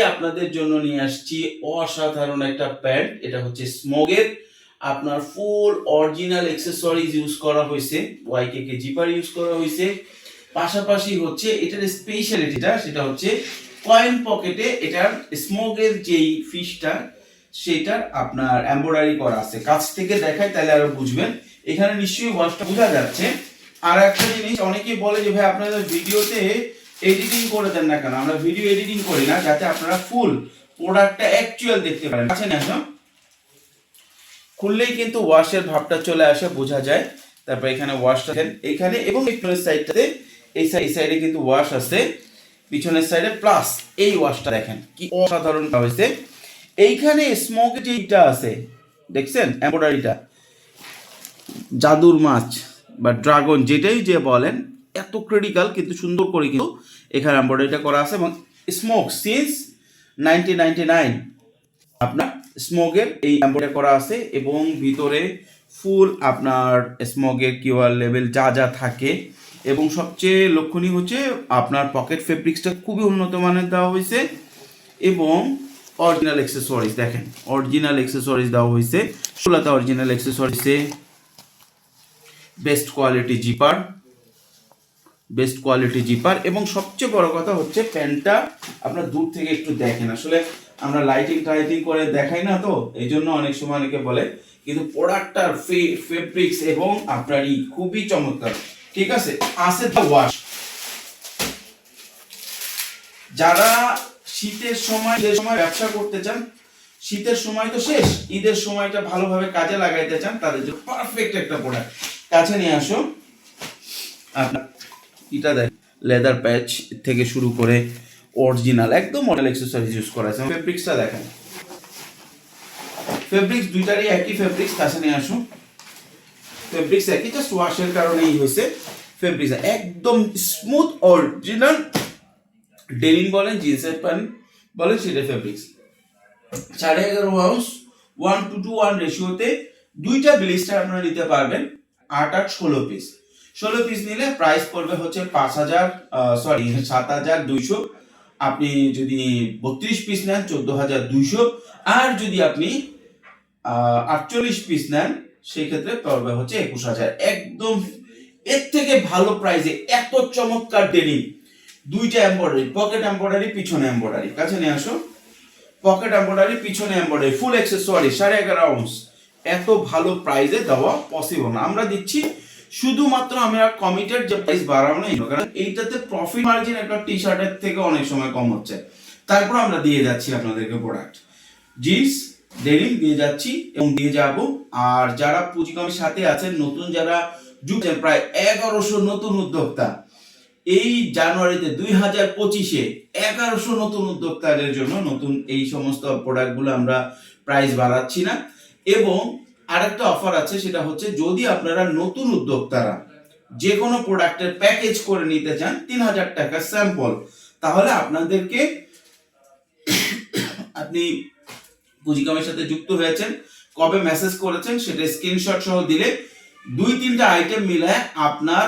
আপনাদের জন্য নিয়ে আসছি অসাধারণ একটা প্যান্ট। এটা হচ্ছে স্মোগের। আপনার ফুল অরিজিনাল ইউজ করা হয়েছে। ওয়াইকে জিপার ইউজ করা হয়েছে। পাশাপাশি হচ্ছে এটার স্পেশালিটিটা সেটা হচ্ছে কয়েন পকেটে এটার স্মোগের যেই ফিশটা সেটার আপনার এমব্রয়ডারি করা আছে। কাছ থেকে দেখায় তাহলে আরও বুঝবেন। এখানে নিশ্চয়ই ওয়াশটা বোঝা যাচ্ছে। আর একটা জিনিস, অনেকেই বলে যে, ভাই আপনাদের ভিডিওতে এডিটিং করে দেন না কেন? আমরা ভিডিও এডিটিং করি না, যাতে আপনারা ফুল প্রোডাক্টটা অ্যাকচুয়াল দেখতে পারেন। আছে না আসো। খুললেই কিন্তু ওয়াশের ভাবটা চলে আসে, বোঝা যায়। তারপর এখানে ওয়াশটা এখানে এবং সাইডটাতে এই সাইড এই সাইডে কিন্তু ওয়াশ আছে। পিছনের সাইডে প্লাস এই ওয়াশটা দেখেন, কি অসাধারণ হয়েছে। এইখানে স্মোক যেটা আছে, দেখছেন? এমব্রয়ডারিটা জাদুর মাছ বা ড্রাগন যেটাই যে বলেন, এত ক্রিটিক্যাল কিন্তু সুন্দর করে কিন্তু এখানে এমব্রয়ডারিটা করা আছে এবং smoke since nineteen ninety nine আপনার স্মোকের এই এমব্রয়ডারি করা আছে এবং ভিতরে ফুল আপনার স্মোকের কিউআর লেভেল যা যা থাকে এবং সবচেয়ে লক্ষণীয় হচ্ছে আপনার পকেট ফেব্রিক্সটা খুবই উন্নত মানের দেওয়া হয়েছে এবং অরিজিনাল এক্সেসরিজ দেখেন অরিজিনাল এক্সেসরিজ দেওয়া হয়েছে ষোলোতে original এক্সেসরিজে best quality zipper best quality zipper এবং সবচেয়ে বড় কথা হচ্ছে প্যান্টটা আপনার দূর থেকে একটু দেখেন। আসলে আমরা লাইটিং টাইটিং করে দেখাই না তো এই জন্য অনেক সময় অনেকে বলে, কিন্তু প্রোডাক্টটার ফেব্রিক্স এবং আপনার ই খুবই চমৎকার। ঠিক আছে? আছে দ্য ওয়াশ যারা শীতের সময় যে সময় ব্যবসা করতে চান, শীতের সময় তো শেষ, ঈদের সময়টা ভালোভাবে কাজে লাগাইতে চান, তাদের জন্য পারফেক্ট একটা প্রোডাক্ট কাছে নিয়ে আসো। আপনার এটা দেখ লেদার প্যাচ থেকে শুরু করে অরিজিনাল একদম মডেল এক্সেসরিজ ইউজ করা আছে। ফেব্রিক্সটা দেখেন। ফেব্রিক্স দুইটারই একই ফেব্রিক্স কাছে নিয়ে আসো। ফেব্রিক্স একই জাস্ট ওয়াশের কারণে কারণেই হয়েছে ফেব্রিক্স একদম স্মুথ অরিজিনাল ডেনিম বলেন জিন্সের প্যান্ট বলেন সেটা ফেব্রিক্স সাড়ে এগারো ounce one two two one রেশিওতে দুইটা ব্লিস্টার আপনারা নিতে পারবেন। আট আট ষোলো পিস ষোলো পিস নিলে প্রাইস পড়বে হচ্ছে পাঁচ হাজার সরি সাত হাজার দুইশো। আপনি যদি বত্রিশ পিস নেন, চোদ্দ হাজার দুইশো। আর যদি আপনি আটচল্লিশ পিস নেন সেই ক্ষেত্রে পড়বে হচ্ছে একুশ হাজার। একদম এর থেকে ভালো প্রাইসে এত চমৎকার ডেনিম দুইটা এম্বয়ডারি পকেট এম্বয়ডারি পিছনে এম্বয়ডারি কাছে নিয়ে আসো। পকেট এম্বয়ডারি পিছনে এম্বয়ডারি ফুল অ্যাক্সেসরি সাড়ে এগারো আউন্স এত ভালো প্রাইজে দেওয়া পসিবল না। আমরা দিচ্ছি শুধুমাত্র আমরা কমিটেড যে প্রাইস বাড়ানো নেই কারণ এইটাতে প্রফিট মার্জিন একটা টি শার্টের থেকে অনেক সময় কম হচ্ছে। তারপর আমরা দিয়ে যাচ্ছি আপনাদেরকে প্রোডাক্ট জিন্স ডেনিম দিয়ে যাচ্ছি এবং দিয়ে যাব। আর যারা পুঁজিকমের সাথে আছেন, নতুন যারা যুগছেন প্রায় এগারোশো নতুন উদ্যোক্তা। এই জানুয়ারিতে দুই হাজার পঁচিশে এগারোশো নতুন উদ্যোক্তাদের জন্য নতুন এই সমস্ত প্রোডাক্টগুলো আমরা প্রাইস বাড়াচ্ছি না। এবং আরেকটা অফার আছে, সেটা হচ্ছে যদি আপনারা নতুন উদ্যোক্তারা যে কোনো প্রোডাক্টের প্যাকেজ করে নিতে চান, তিন হাজার টাকা স্যাম্পল তাহলে আপনাদেরকে আপনি পুঁজিকামের সাথে যুক্ত হয়েছেন, কবে মেসেজ করেছেন সেটা স্ক্রিনশট সহ দিলে দুই তিনটা আইটেম মিলে আপনার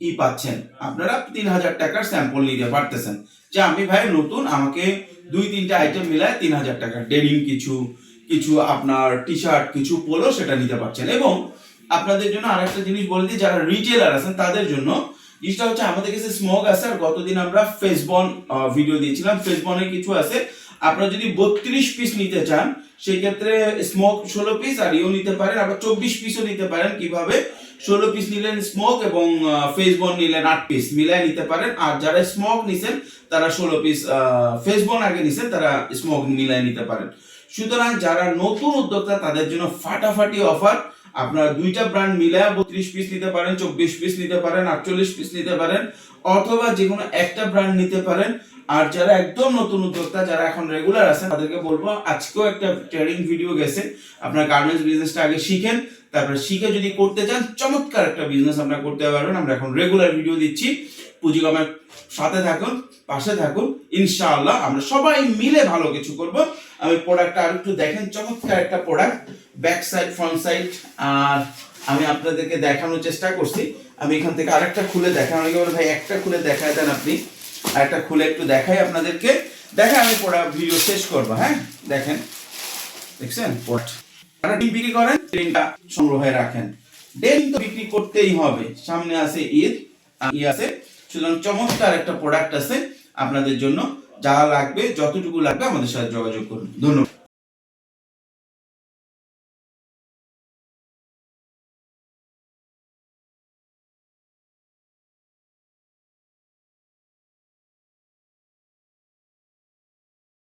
ই পাচ্ছেন। আপনারা তিন হাজার টাকার স্যাম্পল নিতে পারতেছেন। যে আমি ভাই নতুন, আমাকে দুই তিনটা আইটেম মিলায় তিন হাজার টাকা। ডেনিম কিছু কিছু আপনার টি শার্ট কিছু পোলো সেটা নিতে পারছেন। এবং আপনাদের জন্য আরেকটা জিনিস বলে দিই, যারা রিটেলার আছেন, তাদের জন্য জিনিসটা হচ্ছে, আমাদের কাছে স্মোক আছে, আর গতদিন আমরা ফেসবন ভিডিও দিয়েছিলাম। ফেসবনে কিছু আছে। আপনারা যদি বত্রিশ পিস নিতে চান সেই ক্ষেত্রে স্মোক ষোলো পিস আর ইও নিতে পারেন, আবার চব্বিশ পিসও নিতে পারেন। কীভাবে? ষোলো পিস নিলেন স্মোক এবং ফেসবন নিলেন আট পিস মিলায় নিতে পারেন। আর যারা স্মোক নিছেন, তারা ষোলো পিস ফেসবন আগে নিছেন, তারা স্মোক মিলায় নিতে পারেন। সুতরাং যারা নতুন উদ্যোক্তা, তাদের জন্য ফাটাফাটি অফার। আপনারা দুইটা ব্র্যান্ড মিলে বত্রিশ পিস নিতে পারেন, চব্বিশ পিস নিতে পারেন, আটচল্লিশ পিস নিতে পারেন। অথবা যে কোনো একটা ব্র্যান্ড নিতে পারেন। আর যারা একদম নতুন উদ্যোক্তা, যারা এখন রেগুলার আছেন, তাদেরকে বলব, আজকেও একটা ট্রেডিং ভিডিও গেছে। আপনার গার্মেন্টস বিজনেসটা আগে শিখেন, তারপরে শিখে যদি করতে চান, চমৎকার একটা বিজনেস আপনারা করতে পারবেন। আমরা এখন রেগুলার ভিডিও দিচ্ছি। পুঁজিগমের সাথে থাকুন, পাশে থাকুন। ইনশাআল্লাহ আমরা সবাই মিলে ভালো কিছু করব। আমি প্রোডাক্টটা আর একটু দেখেন, চমৎকার একটা product back side front side আর আমি আপনাদেরকে দেখানোর চেষ্টা করছি। আমি এখান থেকে আরেকটা খুলে দেখানো অনেকে বলে, ভাই, একটা খুলে দেখায় দেন আপনি। আরেকটা খুলে একটু দেখাই আপনাদেরকে। দেখে আমি পড়া ভিডিও শেষ করব হ্যাঁ? দেখেন। দেখছেন? পট আপনারা ডিম বিক্রি করেন ডিমটা সংগ্রহে রাখেন। ডিম তো বিক্রি করতেই হবে। সামনে আছে ঈদ ই আছে। সুতরাং চমৎকার একটা প্রোডাক্ট আছে। আপনাদের জন্য যা লাগবে, যতটুকু লাগবে, আমাদের সাথে যোগাযোগ করুন। ধন্যবাদ।